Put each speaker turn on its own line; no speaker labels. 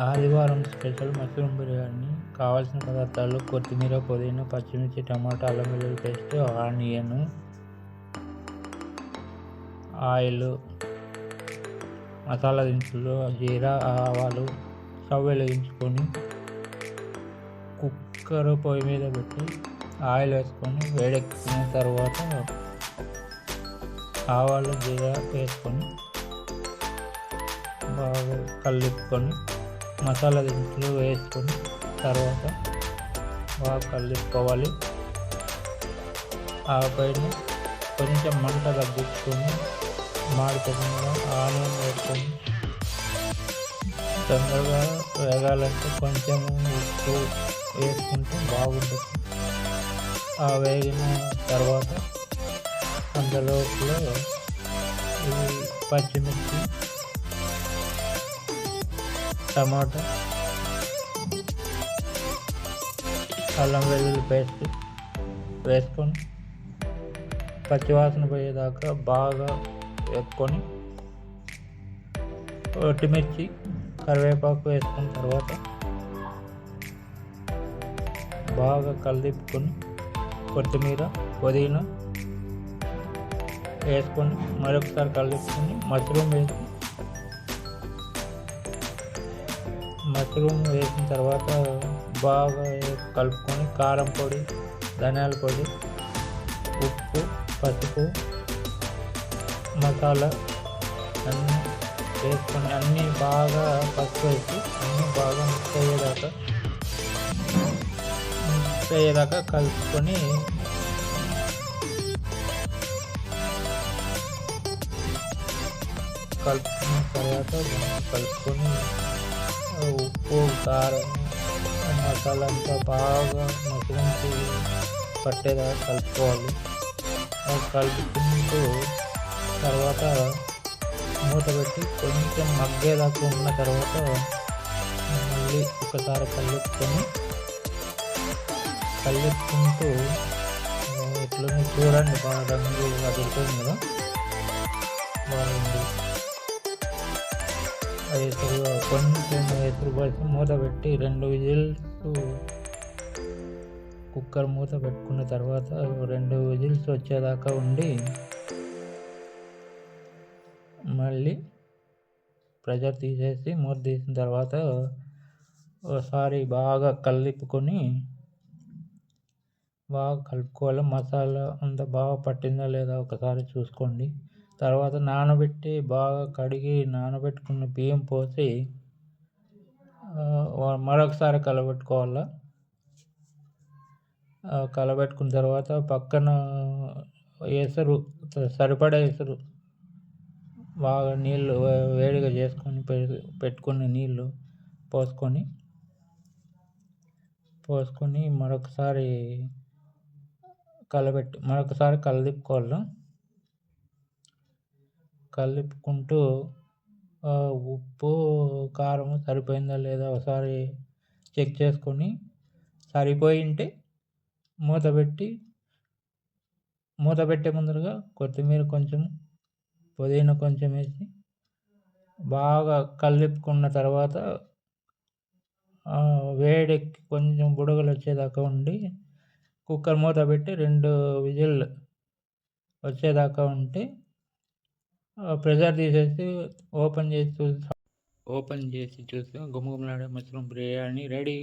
ఆదివారం special mushroom biryani కావాల్సిన పదార్థాలు కొత్తిమీర పుదీనా పచ్చిమిర్చి టమాటా అల్లం వెల్లుల్లి పేస్ట్ ఆనియన్ ఆయిల్ మసాలా దినుసులు జీరా ఆవాలు స్టవ్ వెలిగించుకొని కుక్కర్ పొయ్యి మీద పెట్టి ఆయిల్ వేసుకొని వేడెక్కిన తర్వాత ఆవాలు జీరా వేసుకొని బాగా కలుపుకొని మసాలా దినుసులు వేసుకొని తర్వాత బాగా కలుపుకోవాలి ఆ పైన కొంచెం మంట తగ్గించుకొని మాడిపోకుండా ఆనియన్ వేసుకొని తొందరగా వేగాలంటే కొంచెం ఉప్పు వేసుకుంటే బాగుంటుంది. ఆ వేగిన తర్వాత అందులోపల ఈ పచ్చిమిర్చి టమాటా అల్లం వెల్లుల్లి పేస్ట్ వేసుకొని పచ్చివాసన పోయేదాకా బాగా వేసుకొని ఒట్టిమిర్చి కరివేపాకు వేసుకున్న తర్వాత బాగా కలిదిప్పుకొని కొత్తిమీర పుదీనా వేసుకొని మరొకసారి కలుపుకొని మష్రూమ్ వేసుకొని మష్రూమ్ వేసిన తర్వాత బాగా కలుపుకొని కారం పొడి ధనియాల పొడి ఉప్పు పసుపు మసాలా అన్నీ వేసుకొని అన్నీ బాగా పసుపు వేసి అన్నీ బాగా మిక్స్ అయ్యేదాకా మిక్స్ అయ్యేదాకా కలుపుకొని కలుపుకున్న తర్వాత కలుపుకొని ఉప్పు కారం మసాలా అంతా బాగా మసలించి పట్టేదాకా కలుపుకోవాలి. కలుపుకుంటూ తర్వాత మూత పెట్టి కొంచెం మగ్గేదాకా ఉన్న తర్వాత మళ్ళీ ఒకసారి కలుపుకొని కలుపుకుంటూ ఇట్లా చూడండి. బాగా రంగు అదురుతుంది కదా? బాగుంది. ఐదు కొంచెం ఎసురు పోసి మూత పెట్టి రెండు విజిల్స్ కుక్కర్ మూత పెట్టుకున్న తర్వాత రెండు విజిల్స్ వచ్చేదాకా ఉండి మళ్ళీ ప్రెషర్ తీసేసి మూత తీసిన తర్వాత ఒకసారి బాగా కలుపుకొని బాగా కలుపుకోవాలి. మసాలా అంతా బాగా పట్టిందా లేదా ఒకసారి చూసుకోండి. తర్వాత నానబెట్టి బాగా కడిగి నానబెట్టుకున్న బియ్యం పోసి మరొకసారి కలబెట్టుకోవాలి? కలబెట్టుకున్న తర్వాత పక్కన ఎసరు సరిపడా ఎసరు బాగా నీళ్ళు వేడిగా చేసుకొని పెట్టుకున్న నీళ్ళు పోసుకొని పోసుకొని మరొకసారి కలబెట్టి మరొకసారి కలదిప్పుకోవాలి? కలుపుకుంటూ ఉప్పు కారం సరిపోయిందా లేదా ఒకసారి చెక్ చేసుకొని సరిపోయి ఉంటే మూత పెట్టి మూత పెట్టే ముందరగా కొత్తిమీర కొంచెం పుదీనా కొంచెం వేసి బాగా కలుపుకున్న తర్వాత వేడెక్కి కొంచెం బుడగలు వచ్చేదాకా ఉండి కుక్కర్ మూత పెట్టి రెండు విజిల్ వచ్చేదాకా ఉంటే ప్రెషర్ తీసేసి ఓపెన్ చేసి చూసి ఓపెన్ చేసి చూస్తే గుమగుమలాడే మష్రూమ్ బిర్యానీ రెడీ